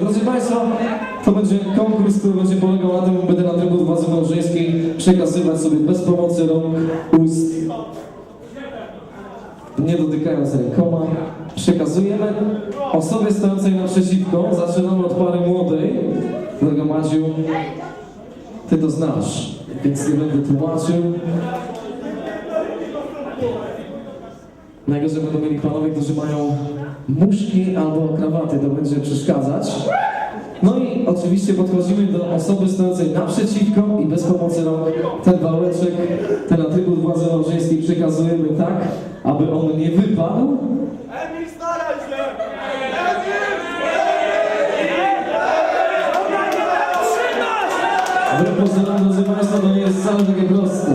Drodzy Państwo, to będzie konkurs, który będzie polegał na tym, że będę na trybu władzy małżeńskiej przekazywać sobie bez pomocy rąk, ust, nie dotykając rękoma. Przekazujemy osobie stojącej naprzeciwko. Zaczynamy od pary młodej. Droga Madziu, Ty to znasz, więc nie będę tłumaczył. Najgorzej będą mieli panowie, którzy mają muszki albo krawaty, to będzie przeszkadzać. No i oczywiście podchodzimy do osoby stojącej naprzeciwko i bez pomocy rąk ten wałeczek, ten atrybut władzy małżeńskiej przekazujemy tak, aby on nie wypadł. Emil, staraj się! Wbrew pozorom, drodzy Państwo, to nie jest wcale takie proste.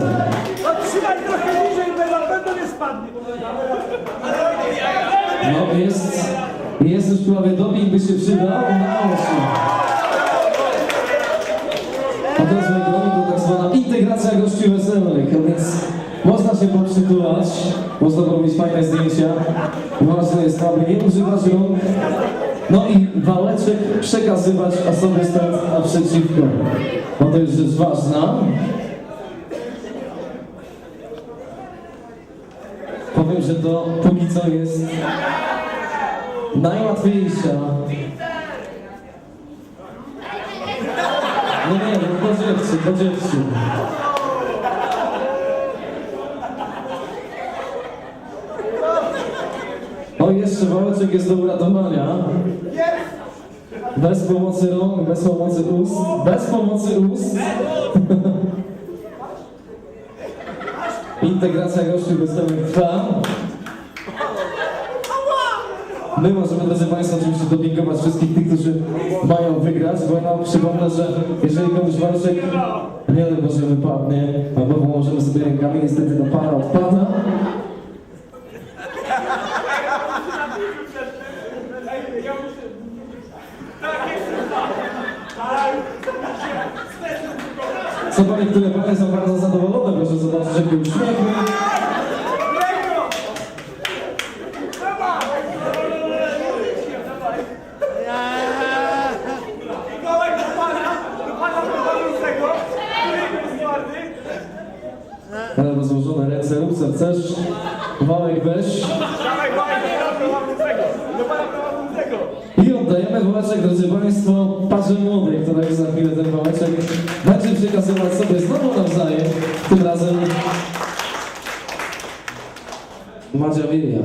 Otrzymaj trochę niżej, bo na pewno nie spadnie. No jest, jest już prawie doping by się przydał, udało się. A w ekonomii to tak zwana integracja gości weselnych, więc można się poprzytulać, można robić fajne zdjęcia. Ważne jest, aby nie używać rąk. No i wałeczek przekazywać osobie stojącej naprzeciwko. Bo to jest rzecz ważna. Powiem, że to póki co jest najłatwiejsza. No nie, no dziewczyn, do dziewczyn. O, jeszcze wałeczek jest do uratowania. Bez pomocy rąk, bez pomocy ust, bez pomocy ust. Integracja gości bezdomnych trwa. My możemy, drodzy Państwo, oczywiście dopingować wszystkich tych, którzy mają wygrać, bo ja przypomnę, że jeżeli komuś walczek nie wiem, Boże wypadnie, albo pomożemy sobie rękami, niestety ta para odpada. Panie, które panie są bardzo zadowolone, proszę zobaczyć, jakie uśmiechy. Ale rozłożone ręce, rób chcesz. Wałek weź. Dawaj, dawaj, do pana prowadzącego, do pana prowadzącego. I oddajemy wałeczek, drodzy Państwo, parze młodej, która już za chwilę ten wałeczek będzie przekazywać sobie znowu nawzajem, tym razem Madzia Wiliak.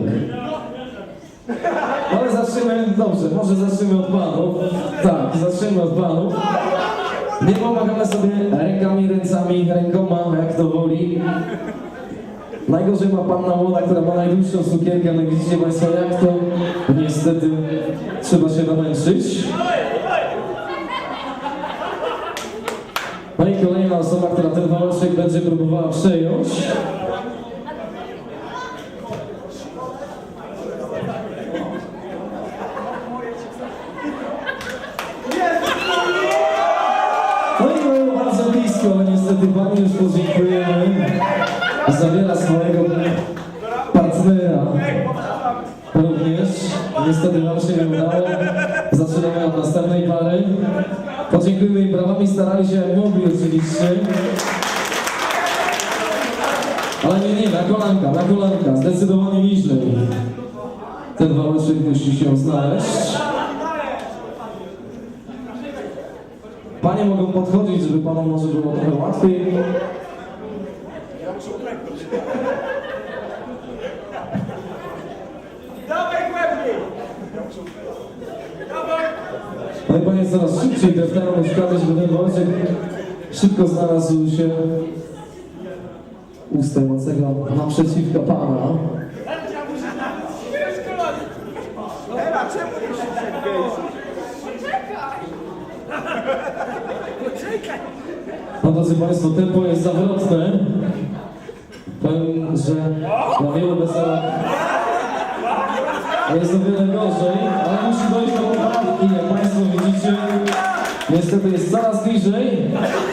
Ale zaczniemy, dobrze, może zaczniemy od panów. Tak, zaczniemy od panów. Nie pomagamy sobie rękami, ręcami, rękoma, jak to woli. Najgorzej ma panna młoda, która ma najdłuższą sukienkę, no widzicie Państwo jak to niestety trzeba się namęczyć. No i kolejna osoba, która ten wałeczek będzie próbowała przejąć. No i bardzo blisko, ale niestety Pani już podziękujemy. Zabiera swojego partnera. Również. Niestety Wam się nie udało. Zaczynamy od następnej pary. Podziękujmy im brawami, starali się jak mogli oczywiście. Ale nie, nie, na kolanka, na kolanka, zdecydowanie niżej. Ten wałeczek musi się znaleźć. Panie mogą podchodzić, żeby panom może było trochę łatwiej. Dawaj głębiej. Dawaj. No i panie coraz szybciej deptają szukać, żeby ten wąsek szybko znalazł się u stojącego naprzeciwko pana. Ela, czemu nie? No drodzy Państwo, tempo jest zawrotne. Powiem, że na wielu weselach jest o wiele gorzej, ale musi dojść do poprawki, Niestety jest coraz niżej,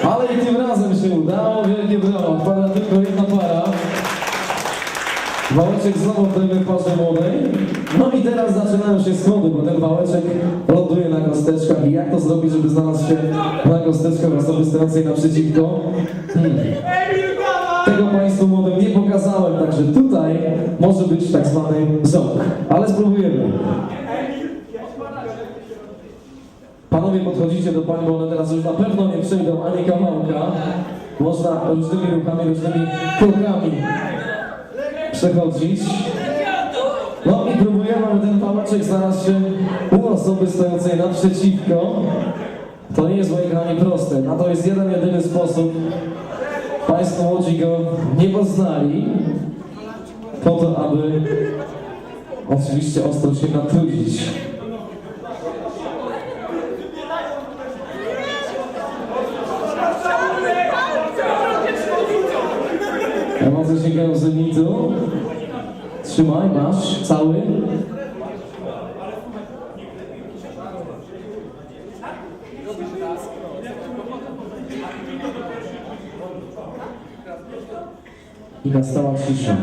ale i tym razem się udało. Wielkie brawo, odpada tylko jedna para. Wałeczek znowu w tej parze młodej. No i teraz zaczynają się schody, bo ten wałeczek ląduje na kosteczkach. I jak to zrobić, żeby znalazł się na kosteczkach osoby stojącej naprzeciwko? Hmm. Tego Państwu młodym nie pokazałem, także tutaj może być tak zwany ząg. Ale spróbujemy. Panowie podchodzicie do pań, bo one teraz już na pewno nie przejdą ani kawałka. Można różnymi ruchami, różnymi krokami przechodzić. No i próbujemy, aby ten pałeczek znalazł się u osoby stojącej naprzeciwko. To nie jest, moi kochani, proste. Na to jest jeden, jedyny sposób. Państwo młodzi go nie poznali. Po to, aby oczywiście ostro się natrudzić. Emocje sięgają zenitu. Trzymaj, masz, cały. I nastała cisza.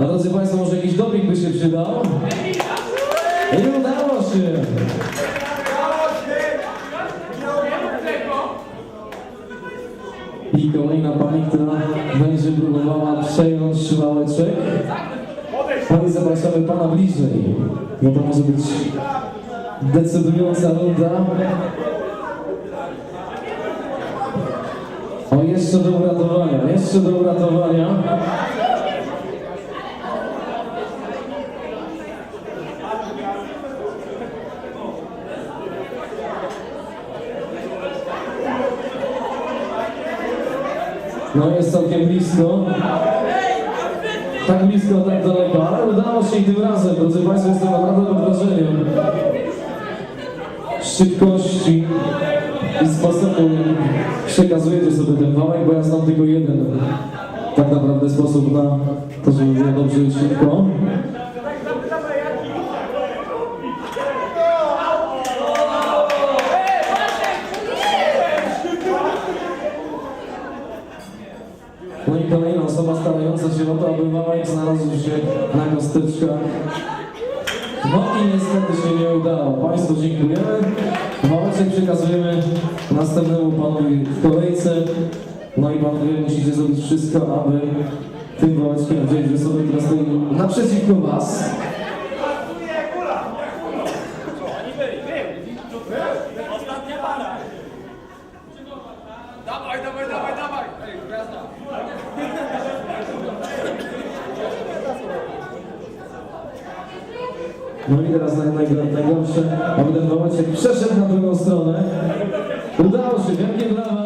No drodzy Państwo, może jakiś doping by się przydał? I udało się! I kolejna pani, która będzie próbowała przejąć wałeczek. Pani zapraszamy Pana bliżej, bo to może być decydująca runda. O, jeszcze do uratowania, jeszcze do uratowania. No jest całkiem blisko. Tak blisko, tak daleko, ale udało się i tym razem, drodzy Państwo, jestem naprawdę pod wrażeniem szybkości i sposobu, przekazujecie sobie ten wałek, bo ja znam tylko jeden tak naprawdę sposób na to, żeby było dobrze i szybko. No i kolejna osoba starająca się o to, aby wałek znalazł się na kosteczkach. No i niestety się nie udało. Państwu dziękujemy. Wałeczek przekazujemy następnemu panowi w kolejce. No i panowie musicie zrobić wszystko, aby tym wałeczkiem wziąć osobę, która stoi naprzeciwko was. Ostatnia para. Dawaj, dawaj, dawaj, dawaj. Ej, gwiazda. No i teraz naj, naj, najgorsze, aby ten wałeczek przeszedł na drugą stronę. Udało się, wielkie brawa.